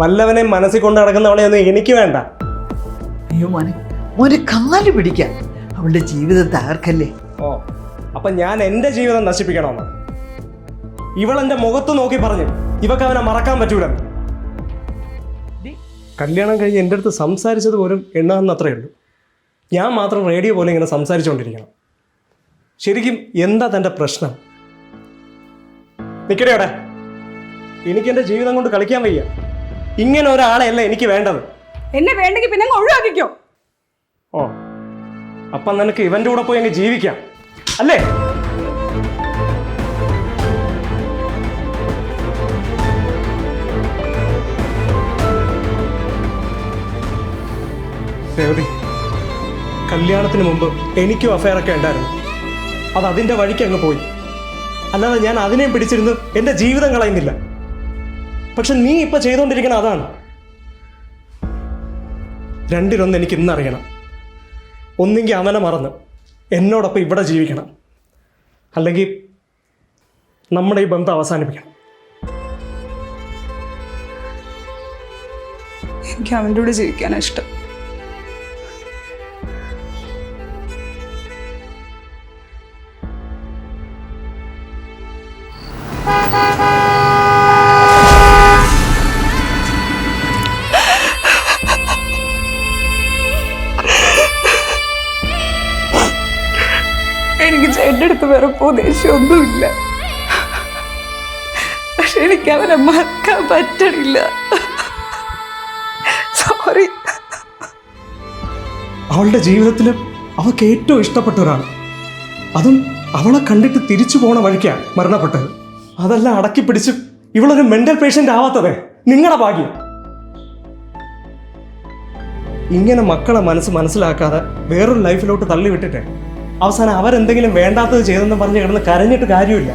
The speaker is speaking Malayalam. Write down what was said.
വല്ലവനെ മനസ്സിൽ കൊണ്ട് നടക്കുന്നവളെ ഒന്നും എനിക്ക് വേണ്ട. അയ്യോ മോനെ മോനെ കാൽ പിടിക്കാൻ. അവളുടെ ജീവിതം തകർക്കല്ലേ? ഓ അപ്പൊ ഞാൻ എന്റെ ജീവിതം നശിപ്പിക്കണമെന്ന്? ഇവളെന്റെ മുഖത്ത് നോക്കി പറഞ്ഞു ഇവക്ക് അവനെ മറക്കാൻ പറ്റൂലെന്ന് കല്യാണം കഴിഞ്ഞ് എന്റെ അടുത്ത് സംസാരിച്ചത് പോലും എണ്ണാന്ന് അത്രയേ ഉള്ളൂ. ഞാൻ മാത്രം റേഡിയോ പോലെ ഇങ്ങനെ സംസാരിച്ചുകൊണ്ടിരിക്കണം ശരിക്കും എന്താ തന്റെ പ്രശ്നം? നിൽക്കടേ അവിടെ. എനിക്ക് എന്റെ ജീവിതം കൊണ്ട് കളിക്കാൻ വയ്യ. ഇങ്ങനെ ഒരാളെയല്ല എനിക്ക് വേണ്ടത്? എന്നെ വേണ്ടെങ്കിൽ പിന്നെ അങ്ങ് ഒഴിവാക്കിക്കോ. ഓ അപ്പം നിനക്ക് ഇവന്റെ കൂടെ പോയി അങ്ങ് ജീവിക്കാം അല്ലേ? രേവതി കല്യാണത്തിന് മുമ്പ് എനിക്കും അഫയറൊക്കെ ഒക്കെ ഉണ്ടായിരുന്നു. അത് അതിന്റെ വഴിക്ക് അങ്ങ് പോയി. അല്ലാതെ ഞാൻ അതിനെയും പിടിച്ചിരുന്ന് എന്റെ ജീവിതം കളയുന്നില്ല. പക്ഷെ നീ ഇപ്പൊ ചെയ്തുകൊണ്ടിരിക്കണ അതാണ്. രണ്ടിലൊന്ന് എനിക്ക് ഇന്നറിയണം. ഒന്നെങ്കിൽ അവനെ മറന്ന് എന്നോടൊപ്പം ഇവിടെ ജീവിക്കണം. അല്ലെങ്കിൽ നമ്മുടെ ഈ ബന്ധം അവസാനിപ്പിക്കണം. എനിക്ക് അവന്റെ കൂടെ ജീവിക്കാനാണ് ഇഷ്ടം. എനിക്ക് ചേട്ടന്റെ അടുത്ത് വെറുപ്പോ ദേഷ്യമൊന്നുമില്ല പക്ഷെ എനിക്ക് അവനെ മറക്കാൻ പറ്റണില്ല. സോറി അവളുടെ ജീവിതത്തിൽ അവൾക്ക് ഏറ്റവും ഇഷ്ടപ്പെട്ട ഒരാൾ. അതും അവളെ കണ്ടിട്ട് തിരിച്ചു പോണ വഴിക്കാണ് മരണപ്പെട്ടത്. അതെല്ലാം അടക്കി പിടിച്ച് ഇവളൊരു മെന്റൽ പേഷ്യന്റ് ആവാത്തതേ. നിങ്ങളുടെ ഭാഗ്യം. ഇങ്ങനെ മക്കളെ മനസ്സ് മനസ്സിലാക്കാതെ വേറൊരു ലൈഫിലോട്ട് തള്ളിവിട്ടിട്ട്. അവസാനം അവരെന്തെങ്കിലും വേണ്ടാത്തത് ചെയ്തെന്ന് പറഞ്ഞ് കിടന്ന് കരഞ്ഞിട്ട് കാര്യമില്ല.